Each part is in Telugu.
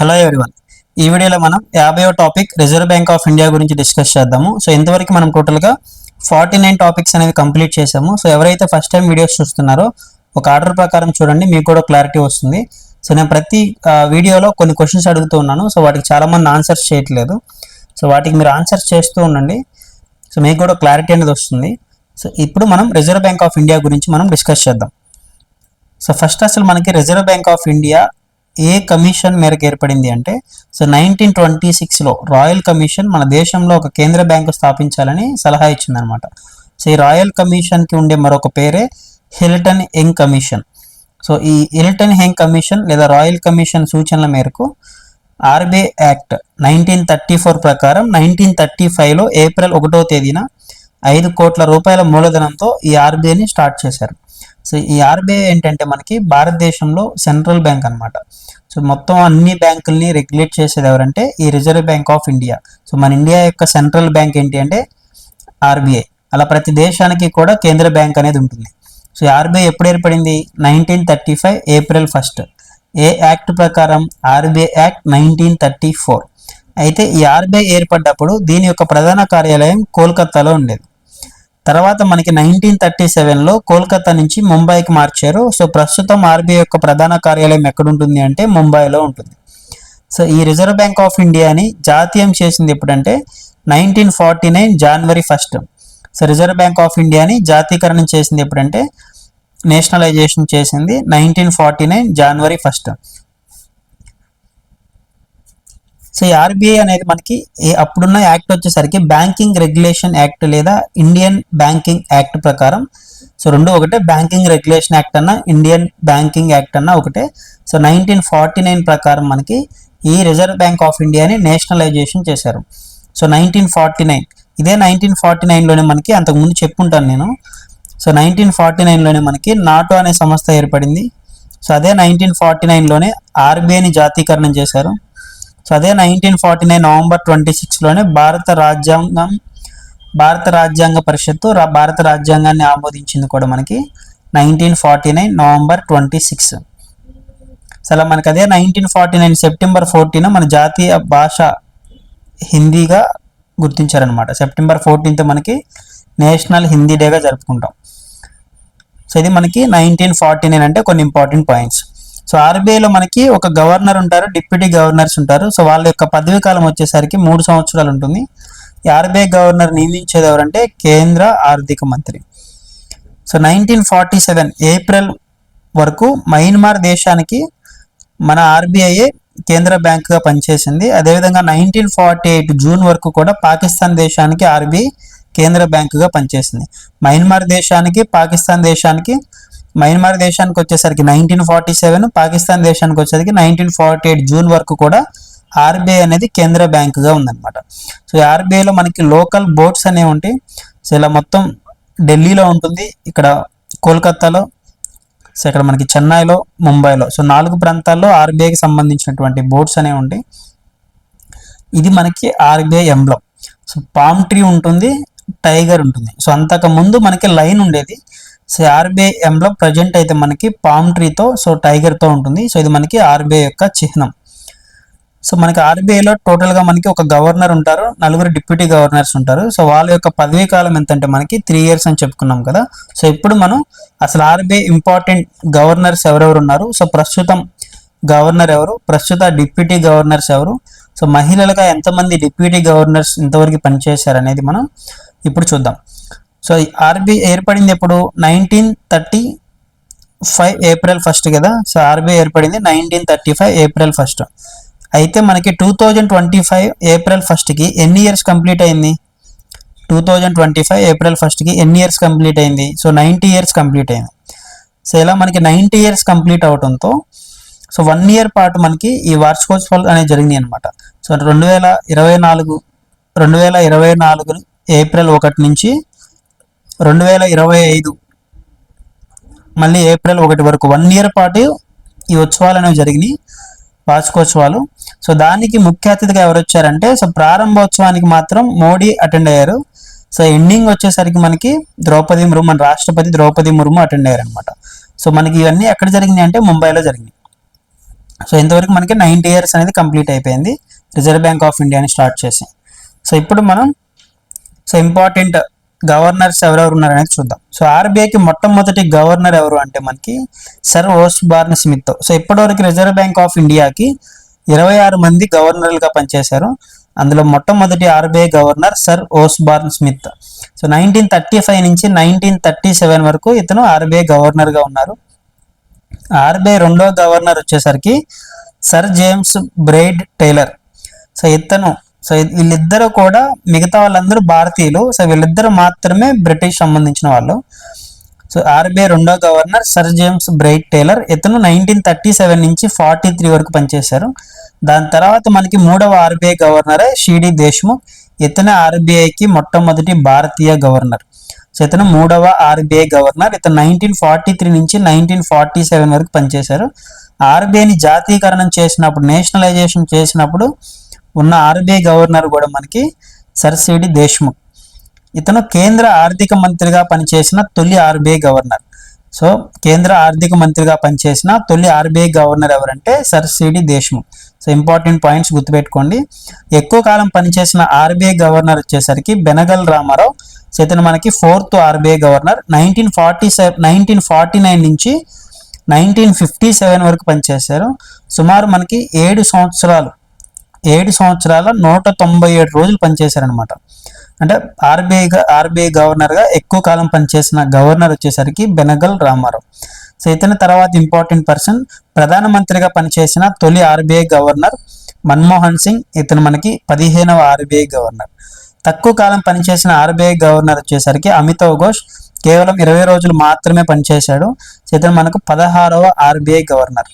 హలో ఎవరివన్ ఈ వీడియోలో మనం యాభైవ topic reserve bank of India గురించి డిస్కస్ చేద్దాము. సో ఇంతవరకు మనం టోటల్గా ఫార్టీ నైన్ టాపిక్స్ అనేవి కంప్లీట్ చేసాము సో ఎవరైతే ఫస్ట్ టైం వీడియోస్ చూస్తున్నారో ఒక ఆర్డర్ ప్రకారం చూడండి మీకు కూడా క్లారిటీ వస్తుంది. సో నేను ప్రతి వీడియోలో కొన్ని క్వశ్చన్స్ అడుగుతూ ఉన్నాను. సో వాటికి చాలామంది ఆన్సర్స్ చేయట్లేదు. సో వాటికి మీరు ఆన్సర్స్ చేస్తూ ఉండండి. సో మీకు కూడా క్లారిటీ అనేది వస్తుంది. సో ఇప్పుడు మనం రిజర్వ్ బ్యాంక్ ఆఫ్ ఇండియా గురించి మనం డిస్కస్ చేద్దాం. సో ఫస్ట్ అసలు మనకి రిజర్వ్ బ్యాంక్ ఆఫ్ ఇండియా ఏ కమిషన్ మేరకు ఏర్పడింది అంటే సో నైన్టీన్ ట్వంటీ సిక్స్లో రాయల్ కమిషన్ మన దేశంలో ఒక కేంద్ర బ్యాంకు స్థాపించాలని సలహా ఇచ్చిందనమాట. సో ఈ రాయల్ కమిషన్కి ఉండే మరొక పేరే హిల్టన్ యంగ్ కమిషన్. సో ఈ హిల్టన్ హెంగ్ కమిషన్ లేదా రాయల్ కమిషన్ సూచనల మేరకు RBI act nineteen thirty four ప్రకారం నైన్టీన్ థర్టీ ఫైవ్లో ఏప్రిల్ ఒకటో తేదీన ఐదు కోట్ల రూపాయల మూలధనంతో ఈ ఆర్బీఐని స్టార్ట్ చేశారు. సో ఈ ఆర్బీఐ ఏంటంటే మనకి భారతదేశంలో సెంట్రల్ బ్యాంక్ అన్నమాట. సో మొత్తం అన్ని బ్యాంకుల్ని రెగ్యులేట్ చేసేది ఎవరంటే ఈ reserve bank of India. So మన ఇండియా యొక్క సెంట్రల్ బ్యాంక్ ఏంటి అంటే ఆర్బీఐ. అలా ప్రతి దేశానికి కూడా కేంద్ర బ్యాంక్ అనేది ఉంటుంది. సో ఆర్బీఐ ఎప్పుడు ఏర్పడింది? Nineteen thirty five April first. ఏ యాక్ట్ ప్రకారం? RBI act nineteen thirty four. అయితే ఈ ఆర్బీఐ ఏర్పడ్డప్పుడు దీని యొక్క ప్రధాన కార్యాలయం కోల్కతాలో ఉండేది. తర్వాత మనకి నైన్టీన్ థర్టీ సెవెన్లో కోల్కతా నుంచి ముంబైకి మార్చారు. సో ప్రస్తుతం ఆర్బీఐ యొక్క ప్రధాన కార్యాలయం ఎక్కడ ఉంటుంది అంటే ముంబైలో ఉంటుంది. సో ఈ రిజర్వ్ బ్యాంక్ ఆఫ్ ఇండియాని జాతీయం చేసింది ఎప్పుడంటే nineteen forty nine January first so Reserve Bank of ఇండియాని జాతీకరణం చేసింది ఎప్పుడంటే నేషనలైజేషన్ చేసింది nineteen forty nine January first so ఈ ఆర్బీఐ అనేది మనకి అప్పుడున్న యాక్ట్ వచ్చేసరికి బ్యాంకింగ్ రెగ్యులేషన్ యాక్ట్ లేదా ఇండియన్ బ్యాంకింగ్ యాక్ట్ ప్రకారం. సో రెండు ఒకటే బ్యాంకింగ్ రెగ్యులేషన్ యాక్ట్ అన్న ఇండియన్ బ్యాంకింగ్ యాక్ట్ అన్న ఒకటే. సో నైన్టీన్ ఫార్టీ నైన్ ప్రకారం మనకి ఈ రిజర్వ్ బ్యాంక్ ఆఫ్ ఇండియాని నేషనలైజేషన్ చేశారు. సో నైన్టీన్ ఫార్టీ నైన్ ఇదే నైన్టీన్ ఫార్టీ నైన్లోనే మనకి అంతకుముందు చెప్పుంటాను నేను. సో నైన్టీన్ ఫార్టీ నైన్లోనే మనకి నాటో అనే సంస్థ ఏర్పడింది. సో అదే నైన్టీన్ ఫార్టీ నైన్లోనే ఆర్బీఐని జాతీకరణం చేశారు. సో అదే nineteen forty nine November twenty సిక్స్లోనే భారత రాజ్యాంగం భారత రాజ్యాంగ పరిషత్తు భారత రాజ్యాంగాన్ని ఆమోదించింది కూడా మనకి nineteen forty nine November twenty six అసలు మనకి అదే nineteen forty nine September fourteen మన జాతీయ భాష హిందీగా గుర్తించారనమాట సెప్టెంబర్ ఫోర్టీన్త్ మనకి నేషనల్ హిందీ డేగా జరుపుకుంటాం. సో ఇది మనకి నైన్టీన్ ఫార్టీ నైన్ అంటే కొన్ని ఇంపార్టెంట్ పాయింట్స్. సో ఆర్బీఐలో మనకి ఒక గవర్నర్ ఉంటారు డిప్యూటీ గవర్నర్స్ ఉంటారు. సో వాళ్ళ యొక్క పదవీ కాలం వచ్చేసరికి మూడు సంవత్సరాలు ఉంటుంది. ఆర్బీఐ గవర్నర్ నియమించేది ఎవరంటే కేంద్ర ఆర్థిక మంత్రి. So nineteen forty seven April వరకు మయన్మార్ దేశానికి మన ఆర్బీఐ కేంద్ర బ్యాంకుగా పనిచేసింది. అదేవిధంగా నైన్టీన్ ఫార్టీ ఎయిట్ జూన్ వరకు కూడా పాకిస్తాన్ దేశానికి ఆర్బీఐ కేంద్ర బ్యాంకుగా పనిచేసింది. మయన్మార్ దేశానికి పాకిస్తాన్ దేశానికి మయన్మార్ దేశానికి వచ్చేసరికి నైన్టీన్ ఫార్టీ సెవెన్ పాకిస్తాన్ దేశానికి వచ్చేసరికి నైన్టీన్ ఫార్టీ ఎయిట్ జూన్ వరకు కూడా ఆర్బీఐ అనేది కేంద్ర బ్యాంకుగా ఉందన్నమాట. సో ఆర్బీఐలో మనకి లోకల్ బోర్డ్స్ అనేవి ఉంటాయి. సో ఇలా మొత్తం ఢిల్లీలో ఉంటుంది. ఇక్కడ కోల్కత్తాలో సో ఇక్కడ మనకి చెన్నైలో ముంబైలో. సో నాలుగు ప్రాంతాల్లో ఆర్బీఐకి సంబంధించినటువంటి బోర్డ్స్ అనేవి ఉంటాయి. ఇది మనకి RBI emblem so palm tree ఉంటుంది టైగర్ ఉంటుంది. సో అంతకు ముందు మనకి లైన్ ఉండేది. సో ఆర్బీఐ ఎంలో ప్రజెంట్ అయితే మనకి పామ్ ట్రీతో సో టైగర్తో ఉంటుంది. సో ఇది మనకి ఆర్బీఐ యొక్క చిహ్నం. సో మనకి ఆర్బీఐలో టోటల్గా మనకి ఒక గవర్నర్ ఉంటారు. నలుగురు డిప్యూటీ గవర్నర్స్ ఉంటారు. సో వాళ్ళ యొక్క పదవీ కాలం ఎంత అంటే మనకి త్రీ ఇయర్స్ అని చెప్పుకున్నాం కదా. సో ఇప్పుడు మనం అసలు ఆర్బీఐ ఇంపార్టెంట్ గవర్నర్స్ ఎవరెవరు ఉన్నారు? సో ప్రస్తుతం గవర్నర్ ఎవరు? ప్రస్తుత డిప్యూటీ గవర్నర్స్ ఎవరు? సో మహిళలుగా ఎంతమంది డిప్యూటీ గవర్నర్స్ ఇంతవరకు పనిచేశారు అనేది మనం ఇప్పుడు చూద్దాం. సో ఆర్బీఐ ఏర్పడింది ఎప్పుడు? Nineteen thirty five April first కదా సో ఆర్బీఐ ఏర్పడింది nineteen thirty five April first అయితే మనకి two thousand twenty five April ఫస్ట్కి ఎన్ని ఇయర్స్ కంప్లీట్ అయింది? Two thousand twenty five April ఫస్ట్కి ఎన్ని ఇయర్స్ కంప్లీట్ అయింది? సో నైంటీ ఇయర్స్ కంప్లీట్ అయింది. సో ఇలా మనకి నైంటీ ఇయర్స్ కంప్లీట్ అవడంతో సో వన్ ఇయర్ పాటు మనకి ఈ వార్షికోత్సవాలు అనేవి జరిగినాయి అనమాట సో రెండు వేల ఇరవై నాలుగు రెండు వేల ఇరవై నాలుగు ఏప్రిల్ ఒకటి నుంచి రెండు వేల ఇరవై ఐదు. మళ్ళీ ఏప్రిల్ ఒకటి వరకు వన్ ఇయర్ పాటు ఈ ఉత్సవాలు అనేవి జరిగినాయి వార్షికోత్సవాలు. సో దానికి ముఖ్య అతిథిగా ఎవరు వచ్చారంటే సో ప్రారంభోత్సవానికి మాత్రం మోడీ అటెండ్ అయ్యారు. సో ఎండింగ్ వచ్చేసరికి మనకి ద్రౌపది ముర్ము మన రాష్ట్రపతి ద్రౌపది ముర్ము అటెండ్ అయ్యారు అనమాట సో మనకి ఇవన్నీ ఎక్కడ జరిగినాయి అంటే ముంబైలో జరిగినాయి. సో ఇంతవరకు మనకి నైంటీ ఇయర్స్ అనేది కంప్లీట్ అయిపోయింది రిజర్వ్ బ్యాంక్ ఆఫ్ ఇండియాని స్టార్ట్ చేసి. సో ఇప్పుడు మనం సో ఇంపార్టెంట్ గవర్నర్స్ ఎవరెవరు ఉన్నారనేది చూద్దాం. సో ఆర్బీఐకి మొట్టమొదటి గవర్నర్ ఎవరు అంటే మనకి సర్ ఓస్బార్న్ స్మిత్ సో ఇప్పటివరకు రిజర్వ్ బ్యాంక్ ఆఫ్ ఇండియాకి ఇరవై ఆరు మంది గవర్నర్లుగా పనిచేశారు. అందులో మొట్టమొదటి RBI governor sir Osborne Smith so nineteen thirty five నుంచి నైన్టీన్ థర్టీ సెవెన్ వరకు ఇతను ఆర్బీఐ గవర్నర్గా ఉన్నారు. ఆర్బీఐ రెండో గవర్నర్ వచ్చేసరికి sir James Braid Taylor. So ఇతను సో వీళ్ళిద్దరూ కూడా మిగతా వాళ్ళందరూ భారతీయులు. సో వీళ్ళిద్దరూ మాత్రమే బ్రిటిష్ సంబంధించిన వాళ్ళు. సో ఆర్బీఐ రెండో governor sir James Bright Taylor ఇతను నైన్టీన్ థర్టీ సెవెన్ నుంచి ఫార్టీ త్రీ వరకు పనిచేశారు. దాని తర్వాత మనకి మూడవ ఆర్బీఐ గవర్నరే షిడి దేశ్ముఖ్. ఇతనే ఆర్బీఐకి మొట్టమొదటి భారతీయ గవర్నర్. సో ఇతను మూడవ ఆర్బీఐ గవర్నర్. ఇతను నైన్టీన్ ఫార్టీ త్రీ నుంచి నైన్టీన్ ఫార్టీ సెవెన్ వరకు పనిచేశారు. ఆర్బీఐని జాతీయకరణం చేసినప్పుడు నేషనలైజేషన్ చేసినప్పుడు ఉన్న ఆర్బీఐ గవర్నర్ కూడా మనకి సర్ దేశ్ముఖ్. ఇతను కేంద్ర ఆర్థిక మంత్రిగా పనిచేసిన తొలి ఆర్బీఐ గవర్నర్. సో కేంద్ర ఆర్థిక మంత్రిగా పనిచేసిన తొలి ఆర్బీఐ గవర్నర్ ఎవరంటే sir C D Deshmukh. So important points గుర్తుపెట్టుకోండి. ఎక్కువ కాలం పనిచేసిన ఆర్బీఐ గవర్నర్ వచ్చేసరికి బెనగల్ రామారావు. సో ఇతను మనకి fourth RBI governor. Nineteen forty seven nineteen forty nine నుంచి నైన్టీన్ ఫిఫ్టీ సెవెన్ వరకు పనిచేశారు. సుమారు మనకి ఏడు సంవత్సరాలు ఏడు సంవత్సరాల నూట తొంభై ఏడు రోజులు పనిచేశారనమాట అంటే ఆర్బీఐ ఆర్బీఐ గవర్నర్గా ఎక్కువ కాలం పనిచేసిన గవర్నర్ వచ్చేసరికి బెనగల్ రామారావు. సో ఇతని తర్వాత ఇంపార్టెంట్ పర్సన్ ప్రధానమంత్రిగా పనిచేసిన తొలి ఆర్బీఐ గవర్నర్ మన్మోహన్ సింగ్ ఇతను మనకి పదిహేనవ ఆర్బీఐ గవర్నర్. తక్కువ కాలం పనిచేసిన ఆర్బీఐ గవర్నర్ వచ్చేసరికి అమితావ్ ఘోష్ కేవలం ఇరవై రోజులు మాత్రమే పనిచేశాడు. ఇతను మనకు పదహారవ ఆర్బీఐ గవర్నర్.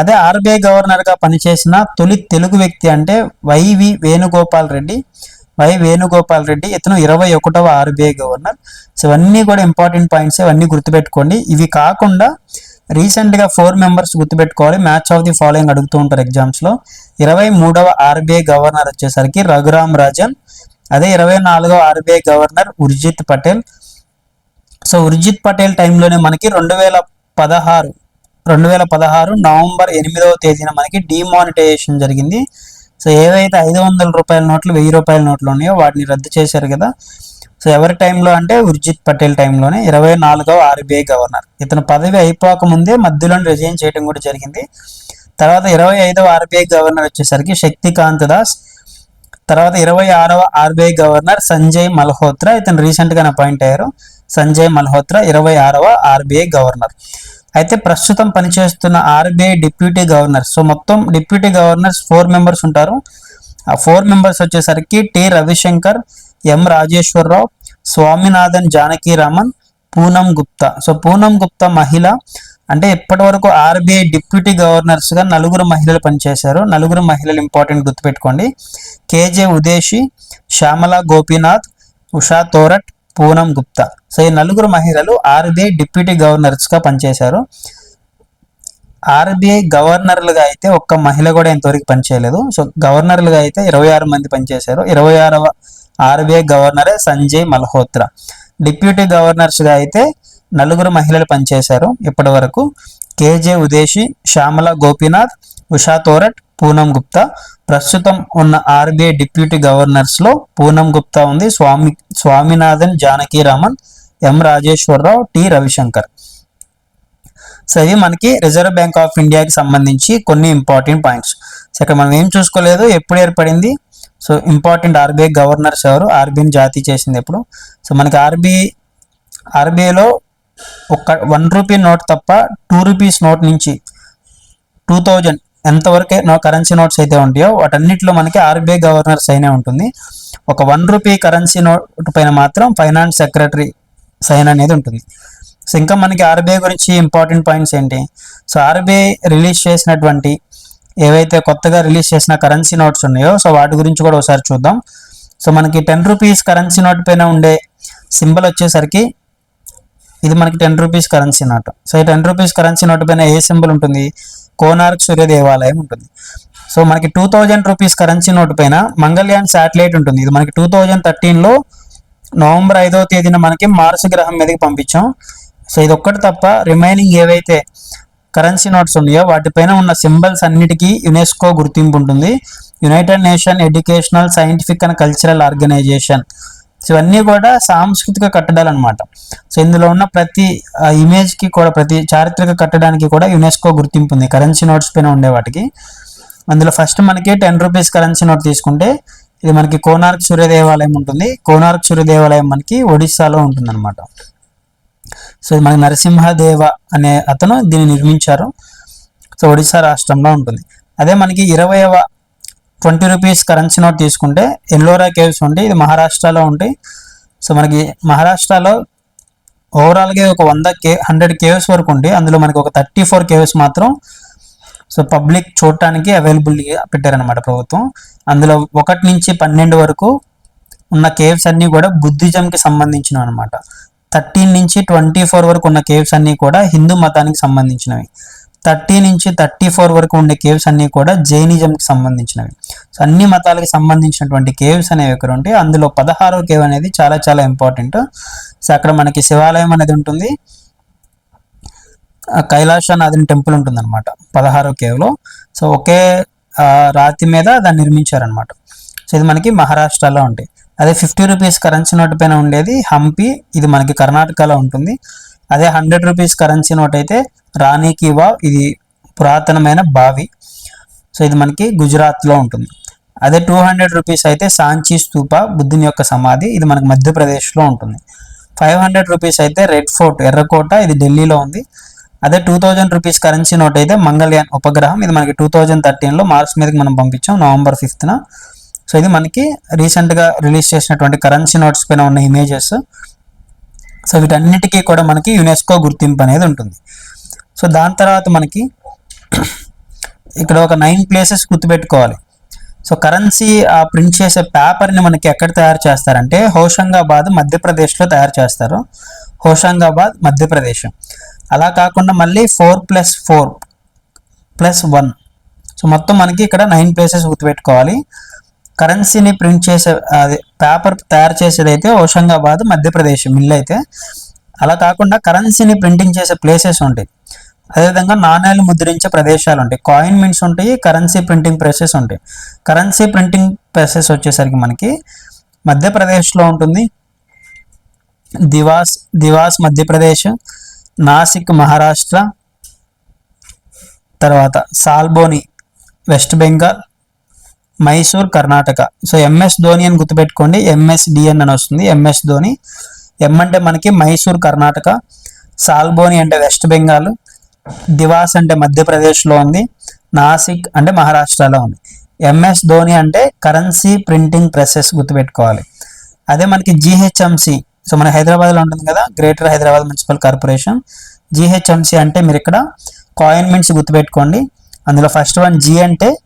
అదే ఆర్బీఐ గవర్నర్గా పనిచేసిన తొలి తెలుగు వ్యక్తి అంటే Y V Venugopal Reddy. Y Venugopal Reddy ఇతను ఇరవై ఒకటవ ఆర్బీఐ గవర్నర్. సో ఇవన్నీ కూడా ఇంపార్టెంట్ పాయింట్స్ ఇవన్నీ గుర్తుపెట్టుకోండి. ఇవి కాకుండా రీసెంట్గా ఫోర్ మెంబర్స్ గుర్తుపెట్టుకోవాలి. మ్యాచ్ ఆఫ్ ది ఫాలోయింగ్ అడుగుతూ ఉంటారు ఎగ్జామ్స్లో ఇరవై మూడవ ఆర్బీఐ గవర్నర్ వచ్చేసరికి రఘురామ్ రాజన్. అదే ఇరవై నాలుగవ RBI governor Urjit Patel. So Urjit Patel టైంలోనే మనకి రెండు వేల పదహారు రెండు వేల పదహారు నవంబర్ ఎనిమిదవ తేదీన మనకి డిమానిటైజేషన్ జరిగింది. సో ఏవైతే ఐదు వందల రూపాయల నోట్లు వెయ్యి రూపాయల నోట్లు ఉన్నాయో వాటిని రద్దు చేశారు కదా. సో ఎవరి టైంలో అంటే ఉర్జిత్ పటేల్ టైంలోనే ఇరవై నాలుగవ ఆర్బీఐ గవర్నర్. ఇతను పదవి అయిపోక ముందే మధ్యలో రిజైన్ చేయడం కూడా జరిగింది. తర్వాత ఇరవై ఐదవ ఆర్బీఐ గవర్నర్ వచ్చేసరికి శక్తికాంత్ దాస్. తర్వాత ఇరవై ఆరవ ఆర్బీఐ గవర్నర్ సంజయ్ మల్హోత్రా. ఇతను రీసెంట్గా అపాయింట్ అయ్యారు. సంజయ్ మల్హోత్రా ఇరవై ఆరవ ఆర్బీఐ గవర్నర్. అయితే ప్రస్తుతం పనిచేస్తున్న ఆర్బీఐ డిప్యూటీ గవర్నర్. సో మొత్తం డిప్యూటీ గవర్నర్స్ ఫోర్ మెంబర్స్ ఉంటారు. ఆ ఫోర్ మెంబర్స్ వచ్చేసరికి T Ravishankar M Rajeswara Rao Swaminathan Janakiraman Poonam Gupta. So Poonam Gupta మహిళ. అంటే ఇప్పటి వరకు ఆర్బీఐ డిప్యూటీ గవర్నర్స్గా నలుగురు మహిళలు పనిచేశారు. నలుగురు మహిళలు ఇంపార్టెంట్ గుర్తుపెట్టుకోండి. K J Udeshi Shyamala Gopinath Usha Thorat Poonam Gupta. So ఈ నలుగురు మహిళలు ఆర్బీఐ డిప్యూటీ గవర్నర్స్గా పనిచేశారు. ఆర్బీఐ గవర్నర్లుగా అయితే ఒక్క మహిళ కూడా ఇంతవరకు పనిచేయలేదు. సో గవర్నర్లుగా అయితే ఇరవై ఆరు మంది పనిచేశారు. ఇరవై ఆరవ ఆర్బీఐ గవర్నరే సంజయ్ మల్హోత్రా. డిప్యూటీ గవర్నర్స్గా అయితే నలుగురు మహిళలు పనిచేశారు ఇప్పటి వరకు కేజే ఉదేశి శ్యామల గోపీనాథ్ ఉషా తోరట్ పూనం గుప్తా. ప్రస్తుతం ఉన్న ఆర్బీఐ డిప్యూటీ గవర్నర్స్లో పూనం గుప్తా ఉంది. Swami Swaminathan Janakiraman M Rajeswara Rao T Ravishankar. So ఇవి మనకి రిజర్వ్ బ్యాంక్ ఆఫ్ ఇండియాకి సంబంధించి కొన్ని ఇంపార్టెంట్ పాయింట్స్. సో ఇక్కడ మనం ఏం చూసుకోలేదు ఎప్పుడు ఏర్పడింది? సో ఇంపార్టెంట్ ఆర్బీఐ గవర్నర్స్ ఎవరు? ఆర్బీఐని జాతీయ చేసింది ఎప్పుడు? సో మనకి ఆర్బీఐ ఆర్బీఐలో ఒక వన్ రూపీ నోట్ తప్ప టూ రూపీస్ నోట్ నుంచి టూ థౌజండ్ ఎంతవరకే నో కరెన్సీ నోట్స్ అయితే ఉంటాయో వాటన్నిటిలో మనకి ఆర్బీఐ గవర్నర్ సైన్ ఉంటుంది. ఒక వన్ రూపీ కరెన్సీ నోట్ పైన మాత్రం ఫైనాన్స్ సెక్రటరీ సైన్ అనేది ఉంటుంది. సో ఇంకా మనకి ఆర్బీఐ గురించి ఇంపార్టెంట్ పాయింట్స్ ఏంటి? సో ఆర్బీఐ రిలీజ్ చేసినటువంటి ఏవైతే కొత్తగా రిలీజ్ చేసిన కరెన్సీ నోట్స్ ఉన్నాయో సో వాటి గురించి కూడా ఒకసారి చూద్దాం. సో మనకి టెన్ రూపీస్ కరెన్సీ నోట్ పైన ఉండే సింబల్ వచ్చేసరికి ఇది మనకి ten rupees currency note so ఈ టెన్ రూపీస్ కరెన్సీ నోట్ పైన ఏ సింబల్ ఉంటుంది? కోనార్క్ సూర్య దేవాలయం ఉంటుంది. సో మనకి two thousand rupees currency note పైన మంగళ్యాన్ శాటిలైట్ ఉంటుంది. ఇది మనకి టూ థౌజండ్ థర్టీన్లో నవంబర్ ఐదవ తేదీన మనకి మార్స్ గ్రహం మీదకి పంపించాం. సో ఇది ఒక్కటి తప్ప రిమైనింగ్ ఏవైతే కరెన్సీ నోట్స్ ఉన్నాయో వాటిపైన ఉన్న సింబల్స్ అన్నిటికీ యునెస్కో గుర్తింపు ఉంటుంది. United nation educational scientific and cultural organisation so ఇవన్నీ కూడా సాంస్కృతిక కట్టడాలు అనమాట సో ఇందులో ఉన్న ప్రతి ఇమేజ్కి కూడా ప్రతి చారిత్రక కట్టడానికి కూడా యునెస్కో గుర్తింపు ఉంది. కరెన్సీ నోట్స్ పైన ఉండే వాటికి. అందులో ఫస్ట్ మనకి టెన్ రూపీస్ కరెన్సీ నోట్ తీసుకుంటే ఇది మనకి కోనార్క్ సూర్య దేవాలయం ఉంటుంది. కోనార్క్ సూర్య దేవాలయం మనకి ఒడిస్సాలో ఉంటుంది అనమాట సో ఇది మనకి నరసింహదేవ అనే అతను దీన్ని నిర్మించారు. సో ఒడిస్సా రాష్ట్రంలో ఉంటుంది. అదే మనకి ఇరవైవ ట్వంటీ రూపీస్ కరెన్సీ నోట్ తీసుకుంటే ఎల్లోరా కేవ్స్ ఉండి ఇది మహారాష్ట్రలో ఉంటాయి. సో మనకి మహారాష్ట్రలో ఓవరాల్గా ఒక వంద కే హండ్రెడ్ కేవ్స్ వరకు ఉంటాయి. అందులో మనకి ఒక థర్టీ ఫోర్ కేవ్స్ మాత్రం సో పబ్లిక్ చూడటానికి అవైలబుల్గా పెట్టారనమాట ప్రభుత్వం. అందులో ఒకటి నుంచి పన్నెండు వరకు ఉన్న కేవ్స్ అన్నీ కూడా బుద్ధిజంకి సంబంధించినవి అనమాట థర్టీన్ నుంచి ట్వంటీ ఫోర్ వరకు ఉన్న కేవ్స్ అన్నీ కూడా హిందూ మతానికి సంబంధించినవి. థర్టీ నుంచి థర్టీ ఫోర్ వరకు ఉండే కేవ్స్ అన్నీ కూడా జైనిజంకి సంబంధించినవి. సో అన్ని మతాలకు సంబంధించినటువంటి కేవ్స్ అనేవి ఇక్కడ ఉంటాయి? అందులో పదహారో కేవ్ అనేది చాలా చాలా ఇంపార్టెంట్. సో అక్కడ మనకి శివాలయం అనేది ఉంటుంది. కైలాసనాథుని టెంపుల్ ఉంటుంది అనమాట పదహారో కేవ్లో. సో ఒకే రాతి మీద దాన్ని నిర్మించారనమాట సో ఇది మనకి మహారాష్ట్రలో ఉంటాయి. అదే ఫిఫ్టీ రూపీస్ కరెన్సీ నోట్ పైన ఉండేది హంపి. ఇది మనకి కర్ణాటకలో ఉంటుంది. అదే హండ్రెడ్ రూపీస్ కరెన్సీ నోట్ అయితే రాణికి వా ఇది పురాతనమైన బావి. సో ఇది మనకి గుజరాత్లో ఉంటుంది. అదే టూ హండ్రెడ్ రూపీస్ అయితే సాంచి స్తూప బుద్ధుని యొక్క సమాధి ఇది మనకి మధ్యప్రదేశ్లో ఉంటుంది. ఫైవ్ హండ్రెడ్ రూపీస్ అయితే రెడ్ ఫోర్ట్ ఎర్రకోట ఇది ఢిల్లీలో ఉంది. అదే two thousand rupees currency note అయితే మంగళయాన్ ఉపగ్రహం ఇది మనకి టూ థౌజండ్ థర్టీన్లో మార్చ్ మీదకి మనం పంపించాం నవంబర్ ఫిఫ్త్న. సో ఇది మనకి రీసెంట్గా రిలీజ్ చేసినటువంటి కరెన్సీ నోట్స్ పైన ఉన్న ఇమేజెస్. సో వీటన్నిటికీ కూడా మనకి యునెస్కో గుర్తింపు అనేది ఉంటుంది. సో దాని తర్వాత మనకి ఇక్కడ ఒక నైన్ ప్లేసెస్ గుర్తుపెట్టుకోవాలి. సో కరెన్సీ ఆ ప్రింట్ చేసే పేపర్ని మనకి ఎక్కడ తయారు చేస్తారంటే హోషంగాబాద్ మధ్యప్రదేశ్లో తయారు చేస్తారు. హోషంగాబాద్ మధ్యప్రదేశ్. అలా కాకుండా మళ్ళీ four plus four plus one. So మొత్తం మనకి ఇక్కడ నైన్ ప్లేసెస్ గుర్తుపెట్టుకోవాలి. కరెన్సీని ప్రింట్ చేసే అది పేపర్ తయారు చేసేది అయితే హోషంగాబాద్ మధ్యప్రదేశ్ మిల్ అయితే. అలా కాకుండా కరెన్సీని ప్రింటింగ్ చేసే ప్లేసెస్ ఉంటాయి. అదేవిధంగా నాణ్యాలు ముద్రించే ప్రదేశాలు ఉంటాయి. కాయిన్ మిన్స్ ఉంటాయి కరెన్సీ ప్రింటింగ్ ప్రెసెస్ ఉంటాయి. కరెన్సీ ప్రింటింగ్ ప్రెసెస్ వచ్చేసరికి మనకి మధ్యప్రదేశ్లో ఉంటుంది. దివాస్ దివాస్ మధ్యప్రదేశ్ నాసిక్ మహారాష్ట్ర తర్వాత Salboni West Bengal Mysore Karnataka. So M S Dhoni అని గుర్తుపెట్టుకోండి. ఎంఎస్డిఎన్ అని వస్తుంది. ఎంఎస్ ధోని. ఎం అంటే మనకి మైసూర్ కర్ణాటక. సాల్బోని అంటే వెస్ట్ బెంగాల్. దివాస్ అంటే మధ్యప్రదేశ్లో ఉంది. నాసిక్ అంటే మహారాష్ట్రలో ఉంది. ఎంఎస్ ధోని అంటే కరెన్సీ ప్రింటింగ్ ప్రెసెస్ గుర్తుపెట్టుకోవాలి. అదే మనకి జిహెచ్ఎంసి. సో మన హైదరాబాద్లో ఉంటుంది కదా greater Hyderabad municipal corporation. GHMC అంటే మీరు ఇక్కడ కాయిన్మెంట్స్ గుర్తుపెట్టుకోండి. అందులో ఫస్ట్ వన్ జి అంటే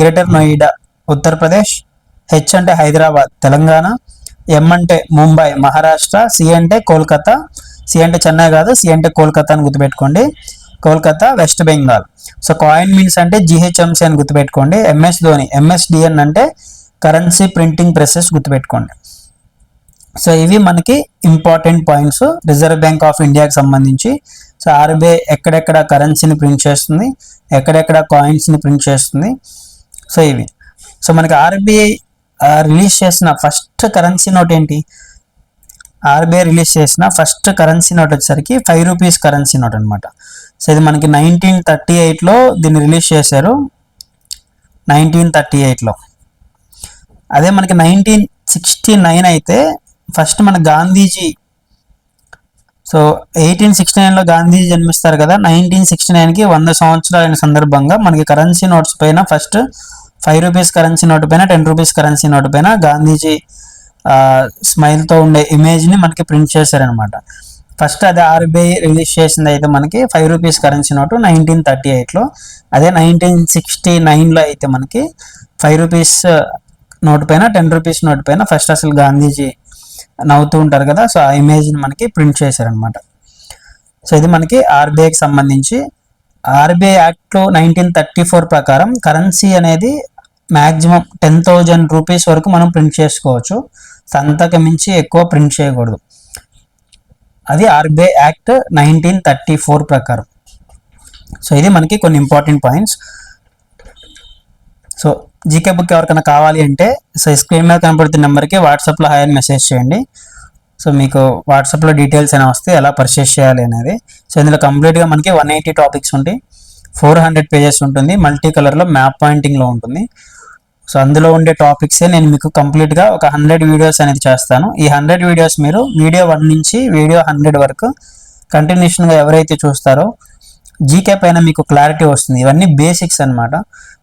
గ్రేటర్ నోయిడా. ఉత్తరప్రదేశ్ హెచ్ అంటే హైదరాబాద్ తెలంగాణ ఎం అంటే ముంబై మహారాష్ట్ర సి అంటే కోల్కతా సి అంటే చెన్నై కాదు సి అంటే కోల్కతా అని గుర్తుపెట్టుకోండి. Kolkata West Bengal. So coin mints అంటే జిహెచ్ఎంసి అని గుర్తుపెట్టుకోండి. ఎంఎస్ ధోని ఎంఎస్డిఎన్ అంటే కరెన్సీ ప్రింటింగ్ ప్రెసెస్ గుర్తుపెట్టుకోండి. సో ఇవి మనకి important points reserve bank of ఇండియాకి సంబంధించి. సో ఆర్బీఐ ఎక్కడెక్కడ కరెన్సీని ప్రింట్ చేస్తుంది ఎక్కడెక్కడ కాయిన్స్ని ప్రింట్ చేస్తుంది. సో ఇవి. సో మనకి ఆర్బీఐ రిలీజ్ చేసిన ఫస్ట్ కరెన్సీ నోట్ ఏంటి? ఆర్బీఐ రిలీజ్ చేసిన ఫస్ట్ కరెన్సీ నోట్ వచ్చేసరికి ఫైవ్ రూపీస్ కరెన్సీ నోట్ అనమాట సో ఇది మనకి నైన్టీన్ థర్టీ ఎయిట్లో దీన్ని రిలీజ్ చేశారు. నైన్టీన్ థర్టీ ఎయిట్లో అదే మనకి నైన్టీన్ సిక్స్టీ నైన్ అయితే ఫస్ట్ మన గాంధీజీ సో ఎయిటీన్ సిక్స్టీ నైన్లో గాంధీజీ జన్మిస్తారు కదా నైన్టీన్ సిక్స్టీ నైన్కి వంద సంవత్సరాలైన సందర్భంగా మనకి కరెన్సీ నోట్స్ పైన first five rupees currency note పైన టెన్ రూపీస్ కరెన్సీ నోట్ పైన గాంధీజీ స్మైల్తో ఉండే ఇమేజ్ని మనకి ప్రింట్ చేశారనమాట ఫస్ట్ అదే ఆర్బీఐ రిలీజ్ చేసింది అయితే మనకి five rupees currency note nineteen thirty ఎయిట్లో. అదే నైన్టీన్ సిక్స్టీ నైన్లో అయితే మనకి ఫైవ్ రూపీస్ నోట్ పైన టెన్ రూపీస్ నోట్ పైన ఫస్ట్ అసలు గాంధీజీ నవ్వుతూ ఉంటారు కదా సో ఆ ఇమేజ్ని మనకి ప్రింట్ చేశారనమాట సో ఇది మనకి ఆర్బీఐకి సంబంధించి ఆర్బీఐ యాక్ట్లో నైన్టీన్ థర్టీ ఫోర్ ప్రకారం కరెన్సీ అనేది మ్యాక్సిమం టెన్ థౌజండ్ రూపీస్ వరకు మనం ప్రింట్ చేసుకోవచ్చు. సంతకు మించి ఎక్కువ ప్రింట్ చేయకూడదు. అది RBI act nineteen thirty four ప్రకారం. సో ఇది మనకి కొన్ని important points. So GK book ఎవరికైనా కావాలి అంటే సో స్క్రీన్ మీద కనపడుతున్న నెంబర్కి వాట్సాప్లో హాయ్ అని మెసేజ్ చేయండి. సో మీకు వాట్సాప్లో డీటెయిల్స్ అయినా వస్తే ఎలా పర్చేస్ చేయాలి అనేది. సో ఇందులో కంప్లీట్గా మనకి వన్ ఎయిటీ టాపిక్స్ ఉంటాయి. ఫోర్ హండ్రెడ్ పేజెస్ ఉంటుంది. మల్టీ కలర్లో మ్యాప్ పాయింటింగ్లో ఉంటుంది. సో అందులో ఉండే టాపిక్సే నేను మీకు కంప్లీట్గా ఒక హండ్రెడ్ వీడియోస్ అనేది చేస్తాను. ఈ హండ్రెడ్ వీడియోస్ మీరు వీడియో వన్ నుంచి వీడియో హండ్రెడ్ వరకు కంటిన్యూషన్గా ఎవరైతే చూస్తారో జీకే పైన మీకు క్లారిటీ వస్తుంది. ఇవన్నీ బేసిక్స్ అన్నమాట.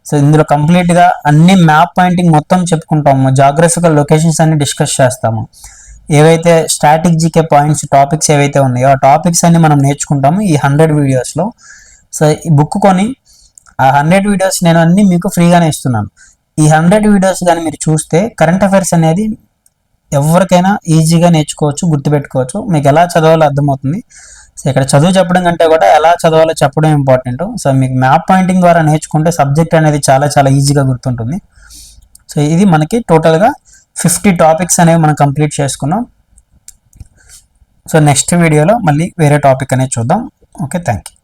సో ఇందులో కంప్లీట్గా అన్ని మ్యాప్ పాయింటింగ్ మొత్తం చెప్పుకుంటాము. జాగ్రఫికల్ లొకేషన్స్ అన్ని డిస్కస్ చేస్తాము. ఏవైతే స్టాటిక్ పాయింట్స్ టాపిక్స్ ఏవైతే ఉన్నాయో ఆ టాపిక్స్ అన్ని మనం నేర్చుకుంటాము ఈ హండ్రెడ్ వీడియోస్లో సో ఈ బుక్ కొని ఆ హండ్రెడ్ వీడియోస్ నేను అన్ని మీకు ఫ్రీగానే ఇస్తున్నాను. ఈ హండ్రెడ్ వీడియోస్ కానీ మీరు చూస్తే కరెంట్ అఫైర్స్ అనేది ఎవరికైనా ఈజీగా నేర్చుకోవచ్చు గుర్తుపెట్టుకోవచ్చు. మీకు ఎలా చదవాలో అర్థమవుతుంది. సో ఇక్కడ చదువు చెప్పడం కంటే కూడా ఎలా చదవాలో చెప్పడం ఇంపార్టెంట్ సో మీకు మ్యాప్ పాయింటింగ్ ద్వారా నేర్చుకుంటే సబ్జెక్ట్ అనేది చాలా చాలా ఈజీగా గుర్తుంటుంది. సో ఇది మనకి టోటల్గా ఫిఫ్టీ టాపిక్స్ అనేవి మనం కంప్లీట్ చేసుకున్నాం. సో నెక్స్ట్ వీడియోలో మళ్ళీ వేరే టాపిక్ అనేది చూద్దాం. Okay thank you